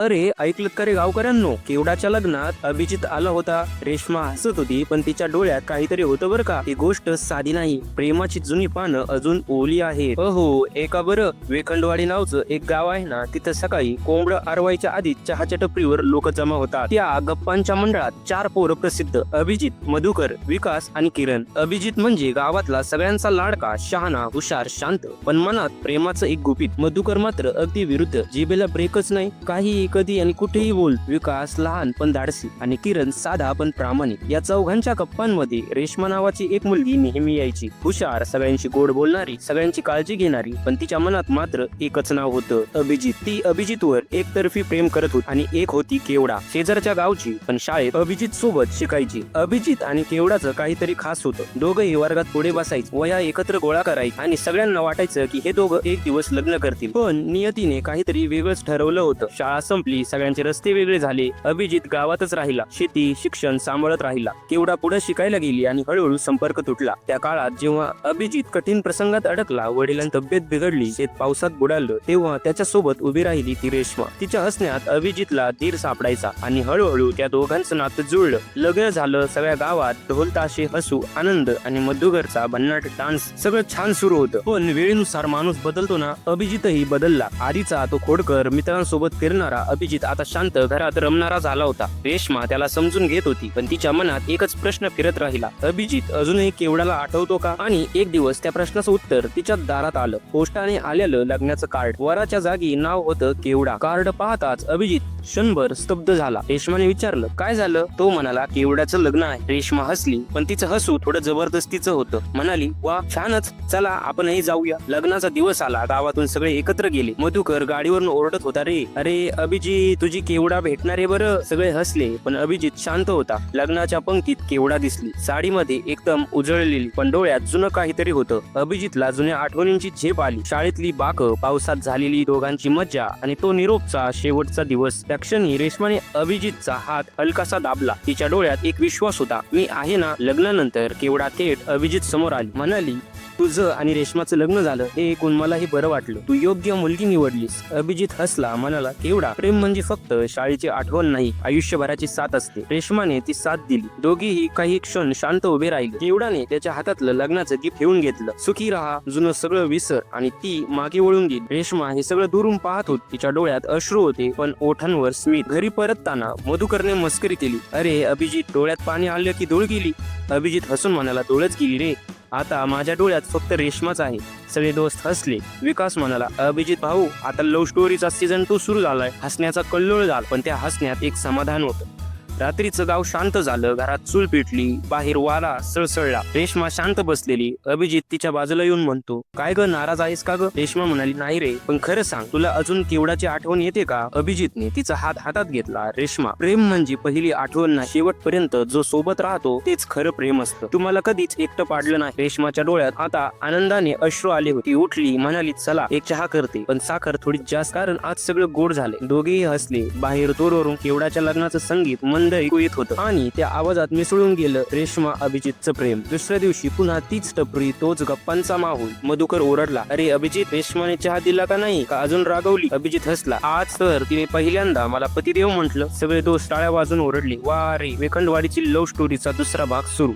अरे ऐकलं का रे गावकऱ्यांनो? केवडाच्या लग्नात अभिजित आला होता. रेश्मा हसत होती पण तिच्या डोळ्यात काहीतरी होतं बरं का. ही गोष्ट साधी नाही. प्रेमाची जुनी पानं अजून ओली आहे अहो एका बरं. वेखंडवाडी नावचं एक गाव आहे ना तिथं सकाळी कोंबड आरवायच्या आधी चहाच्या टपरीवर लोक जमा होतात. त्या गप्पांच्या मंडळात चार पोरं प्रसिद्ध. अभिजित मधुकर विकास आणि किरण. अभिजित म्हणजे गावातला सगळ्यांचा लाडका शहाणा हुशार शांत. पण मनात प्रेमाचं एक गुपित. मधुकर मात्र अगदी विरुद्ध. जिबेला ब्रेकच नाही. काही कधी आणि कुठेही बोल विकास लहान पण धाडसी आणि किरण साधा पण प्रामाणिक. या चौघांच्या गप्पांमध्ये रेश्मा नावाची एक मुलगी नेहमी यायची. हुशार सगळ्यांशी गोड बोलणारी सगळ्यांची काळजी घेणारी पण तिच्या मनात मात्र एकच नाव होतं अभिजित. ती अभिजितवर एकतर्फी प्रेम करत होती आणि एक होती केवडा. शेजारच्या गावची पण शाळेत अभिजित सोबत शिकायची. अभिजित आणि केवडाचं काहीतरी खास होतं. दोघंही वर्गात पुढे बसायचं. वया एकत्र गोळा करायची आणि सगळ्यांना वाटायचं की हे दोघं एक दिवस लग्न करतील. पण नियतीने काहीतरी वेगळंच ठरवलं होतं. शाळा संपली. सगळ्यांचे रस्ते वेगळे झाले. अभिजित गावातच राहिला. शेती शिक्षण सांभाळत राहिला. केवढा पुढे शिकायला गेली आणि हळूहळू संपर्क तुटला. त्या काळात जेव्हा अभिजित कठीण प्रसंगात अडकला वडिलांची तब्येत बिघडली शेत पावसात बुडालं तेव्हा त्याच्या सोबत उभी राहिली ती रेश्मा. तिच्या हसण्यात अभिजितला धीर सापडायचा आणि हळूहळू त्या दोघांचं नातं जुळलं. लग्न झालं सगळ्या गावात ढोल ताशे हसू आनंद आणि मधुगरचा भन्नाट डान्स सगळं छान सुरू होतं. पण वेळेनुसार माणूस बदलतो ना अभिजितही बदलला. आधीचा तो खोडकर मित्रांसोबत फिरणारा अभिजित आता शांत घरात रमणारा झाला होता. रेश्मा त्याला समजून घेत होती पण तिच्या मनात एकच प्रश्न फिरत राहिला. अभिजित अजूनही केवडाला आठवतो का? आणि एक दिवस त्या प्रश्नाचं उत्तर तिच्या दारात आलं. पोस्टाने आलेलं लग्नाचं कार्ड. वराच्या जागी नाव होतं केवडा. कार्ड पाहताच अभिजित क्षणभर स्तब्ध झाला. रेश्माने विचारलं काय झालं? तो म्हणाला केवड्याचं लग्न आहे. रेश्मा हसली पण तिचं हसू थोडं जबरदस्तीचं होतं. म्हणाली वा छानच. चला आपणही जाऊया. लग्नाचा दिवस आला. गावातून सगळे एकत्र गेले. मधुकर गाडीवरून ओरडत होता रे अरे अभिजित तुझी केवडा भेटणार आहे बरं? सगळे हसले पण अभिजित शांत होता. लग्नाच्या पंक्तीत केवडा दिसली. साडीमध्ये एकदम उजळलेली पण डोळ्यात जुनं काहीतरी होतं. अभिजितला जुन्या आठवणींची झेप आली. शाळेतली बाक पावसात झालेली दोघांची मज्जा आणि तो निरोपचा शेवटचा दिवस त्या क्षणी रेशमाने अभिजितचा हात हलकासा दाबला. तिच्या डोळ्यात एक विश्वास होता. मी आहे ना? लग्नानंतर केवढा थेट अभिजित समोर आली. म्हणाली तुझं आणि रेशमाचं लग्न झालं हे ऐकून मलाही बरं वाटलं. तू योग्य मुलगी निवडलीस. अभिजित हसला म्हणाला केवढा? प्रेम म्हणजे फक्त शाळेची आठवण नाही आयुष्यभराची साथ असते. रेशमाने ती साथ दिली. दोघीही काही क्षण शांत उभे राहिले. केवडाने त्याच्या हातातलं लग्नाचं गिफ्ट ठेवून घेतलं. सुखी राहा जुनं सगळं विसर आणि ती मागे वळून गेली. रेशमा हे सगळं दुरून पाहत होती. तिच्या डोळ्यात अश्रू होते पण ओठांवर स्मित. घरी परतताना मधुकरने मस्करी केली. अरे अभिजित डोळ्यात पाणी आलं की धूळ गेली? अभिजित हसून म्हणाला डोळच गेली रे. आता माझ्या डोळ्यात फक्त रेशमाच आहे. सगळे दोस्त हसले. विकास म्हणाला अभिजित भाऊ आता लव्ह स्टोरीचा सीझन टू सुरू झालाय. हसण्याचा कल्लोळ झाला. पण त्या हसण्यात एक समाधान होतं. रात्रीचं गाव शांत झालं. घरात चूल पेटली. बाहेर वारा सळसळला. रेशमा शांत बसलेली. अभिजित तिच्या बाजूला येऊन म्हणतो काय ग नाराज आहेस का ग? रेशमा म्हणाली नाही रे पण खरं सांग तुला अजून केवडाची आठवण येते का? अभिजितने तिचा हात हातात घेतला. रेशमा प्रेम म्हणजे पहिली आठवण ना शेवटपर्यंत जो सोबत राहतो तेच खरं प्रेम असतं. तुम्हाला कधीच एकटं पाडलं नाही. रेशमाच्या डोळ्यात आता आनंदाने अश्रू आले होते. उठली म्हणाली चला एक चहा करते. पण साखर थोडी जास्त कारण आज सगळं गोड झाले दोघेही हसले. बाहेर दोरवरून केवडाच्या लग्नाचं संगीत मंद ऐकू येत होतं. आणि त्या आवाजात मिसळून गेलं रेशमा अभिजितचं प्रेम. दुसऱ्या दिवशी पुन्हा तीच टपरी तोच गप्पांचा माहोल. मधुकर ओरडला अरे अभिजित रेशमाने चहा दिला का नाही? का अजून रागवली? अभिजित हसला आज तर तिने पहिल्यांदा मला पतिदेव म्हटलं. सगळे दोस्त टाळ्या वाजून ओरडले वा रे वेखंडवाडीची लव्ह स्टोरीचा दुसरा भाग सुरू.